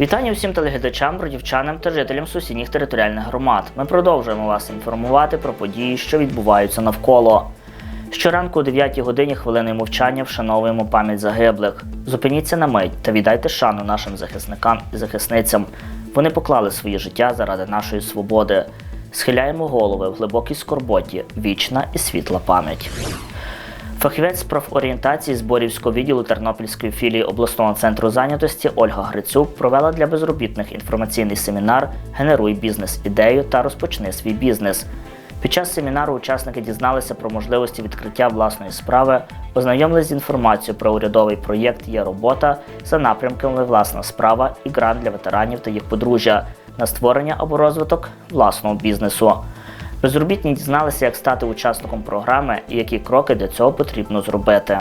Вітання всім телеглядачам, бродівчанам та жителям сусідніх територіальних громад. Ми продовжуємо вас інформувати про події, що відбуваються навколо. Щоранку о 9 годині хвилиною мовчання вшановуємо пам'ять загиблих. Зупиніться на мить та віддайте шану нашим захисникам і захисницям. Вони поклали своє життя заради нашої свободи. Схиляємо голови в глибокій скорботі, вічна і світла пам'ять. Фахівець профорієнтації зборівського відділу Тернопільської філії обласного центру зайнятості Ольга Грицюк провела для безробітних інформаційний семінар Генеруй бізнес-ідею та розпочни свій бізнес. Під час семінару учасники дізналися про можливості відкриття власної справи, ознайомились з інформацією про урядовий проєкт Є робота за напрямками Власна справа і грант для ветеранів та їх подружжя на створення або розвиток власного бізнесу. Безробітні дізналися, як стати учасником програми і які кроки для цього потрібно зробити.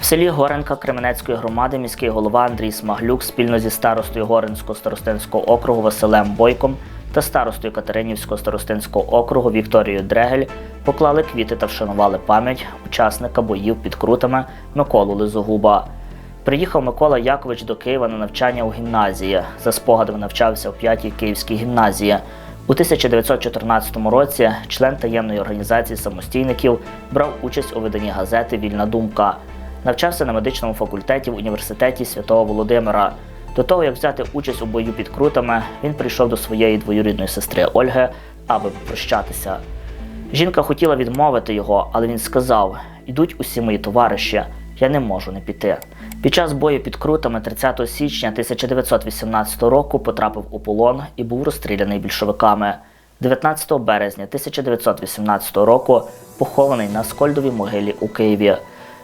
В селі Горенка Кременецької громади міський голова Андрій Смаглюк спільно зі старостою Горинського старостинського округу Василем Бойком та старостою Катеринівського старостинського округу Вікторією Дрегель поклали квіти та вшанували пам'ять учасника боїв під крутами Миколу Лизогуба. Приїхав Микола Якович до Києва на навчання у гімназії. За спогадами навчався у 5-й Київській гімназії. У 1914 році член таємної організації самостійників брав участь у виданні газети Вільна думка. Навчався на медичному факультеті в університеті Святого Володимира. До того, як взяти участь у бою під крутами, він прийшов до своєї двоюрідної сестри Ольги, аби попрощатися. Жінка хотіла відмовити його, але він сказав: Ідуть усі мої товариші, я не можу не піти. Під час бою під крутами 30 січня 1918 року потрапив у полон і був розстріляний більшовиками. 19 березня 1918 року похований на Скольдовій могилі у Києві.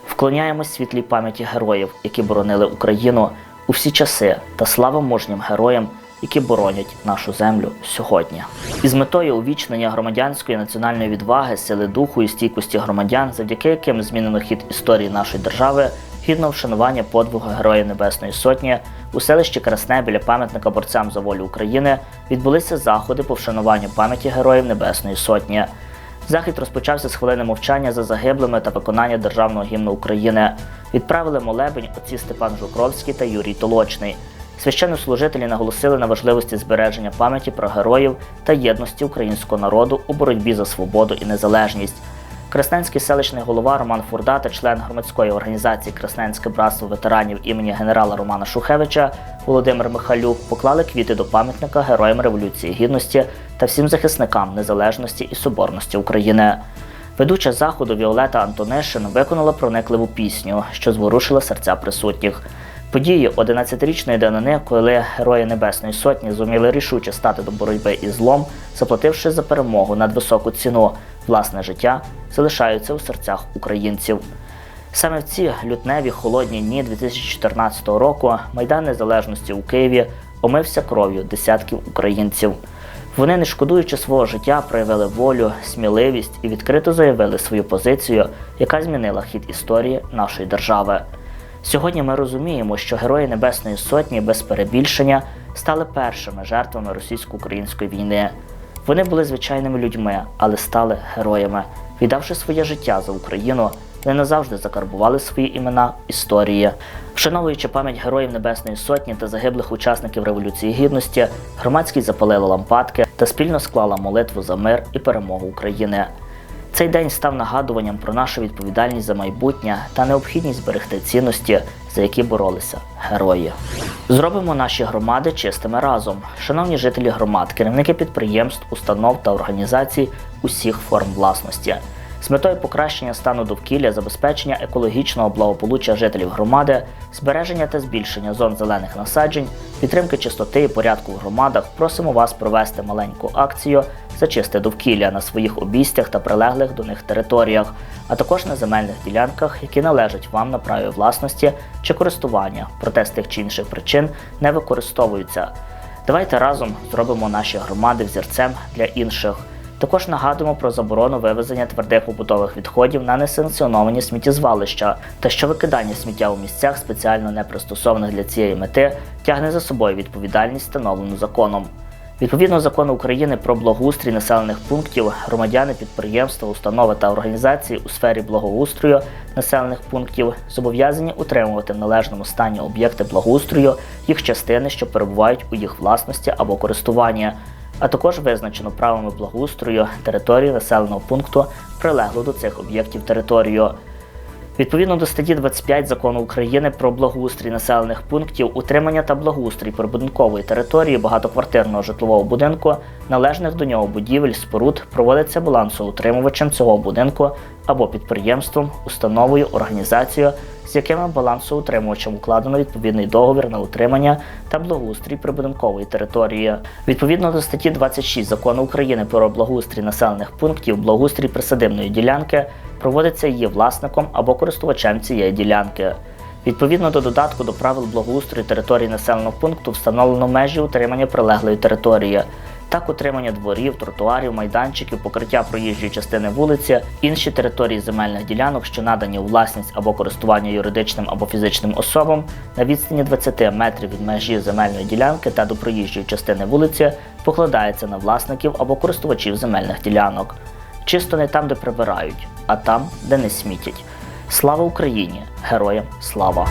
Вклоняємось світлій пам'яті героїв, які боронили Україну у всі часи, та слава мужнім героям, які боронять нашу землю сьогодні. Із метою увічнення громадянської національної відваги, сили духу і стійкості громадян, завдяки яким змінено хід історії нашої держави, гідно вшанування подвигу Героїв Небесної Сотні у селищі Красне біля пам'ятника борцям за волю України відбулися заходи по вшануванню пам'яті Героїв Небесної Сотні. Захід розпочався з хвилини мовчання за загиблими та виконання державного гімну України. Відправили молебень отці Степан Жукровський та Юрій Толочний. Священнослужителі наголосили на важливості збереження пам'яті про героїв та єдності українського народу у боротьбі за свободу і незалежність. Красненський селищний голова Роман Фурда та член громадської організації Красненське братство ветеранів імені генерала Романа Шухевича Володимир Михайлюк поклали квіти до пам'ятника Героям Революції Гідності та всім захисникам незалежності і соборності України. Ведуча заходу Віолета Антонишин виконала проникливу пісню, що зворушила серця присутніх. Події 11-річної данини, коли герої Небесної Сотні зуміли рішуче стати до боротьби із злом, заплативши за перемогу над високу ціну власне життя, залишаються у серцях українців. Саме в ці лютневі холодні дні 2014 року Майдан Незалежності у Києві омився кров'ю десятків українців. Вони, не шкодуючи свого життя, проявили волю, сміливість і відкрито заявили свою позицію, яка змінила хід історії нашої держави. Сьогодні ми розуміємо, що герої Небесної Сотні без перебільшення стали першими жертвами російсько-української війни. Вони були звичайними людьми, але стали героями. Віддавши своє життя за Україну, вони назавжди закарбували свої імена історії. Вшановуючи пам'ять героїв Небесної Сотні та загиблих учасників Революції Гідності, громадськість запалила лампадки та спільно склала молитву за мир і перемогу України. Цей день став нагадуванням про нашу відповідальність за майбутнє та необхідність зберегти цінності, за які боролися герої. Зробимо наші громади чистими разом. Шановні жителі громад, керівники підприємств, установ та організацій усіх форм власності. З метою покращення стану довкілля, забезпечення екологічного благополуччя жителів громади, збереження та збільшення зон зелених насаджень, підтримки чистоти і порядку в громадах, просимо вас провести маленьку акцію «Зачисти довкілля на своїх обійстях та прилеглих до них територіях, а також на земельних ділянках, які належать вам на праві власності чи користування, проте з тих чи інших причин не використовуються. Давайте разом зробимо наші громади взірцем для інших. Також нагадуємо про заборону вивезення твердих побутових відходів на несанкціоновані сміттєзвалища та що викидання сміття у місцях, спеціально не пристосованих для цієї мети, тягне за собою відповідальність, встановлену законом. Відповідно закону України про благоустрій населених пунктів, громадяни, підприємства, установи та організації у сфері благоустрою населених пунктів зобов'язані утримувати в належному стані об'єкти благоустрою, їх частини, що перебувають у їх власності або користуванні, а також визначено правами благоустрою території населеного пункту, прилеглу до цих об'єктів територію. Відповідно до статті 25 закону України про благоустрій населених пунктів, утримання та благоустрій прибудинкової території багатоквартирного житлового будинку, належних до нього будівель, споруд проводиться балансоутримувачем цього будинку або підприємством, установою, організацією, з якими балансоутримувачем укладено відповідний договір на утримання та благоустрій прибудинкової території. Відповідно до статті 26 закону України про благоустрій населених пунктів, благоустрій присадибної ділянки проводиться її власником або користувачем цієї ділянки. Відповідно до додатку до правил благоустрою території населеного пункту встановлено межі утримання прилеглої території. Так, утримання дворів, тротуарів, майданчиків, покриття проїжджої частини вулиці, інші території земельних ділянок, що надані у власність або користування юридичним або фізичним особам на відстані 20 метрів від межі земельної ділянки та до проїжджої частини вулиці, покладається на власників або користувачів земельних ділянок. Чисто не там, де прибирають, а там, де не смітять. Слава Україні! Героям слава!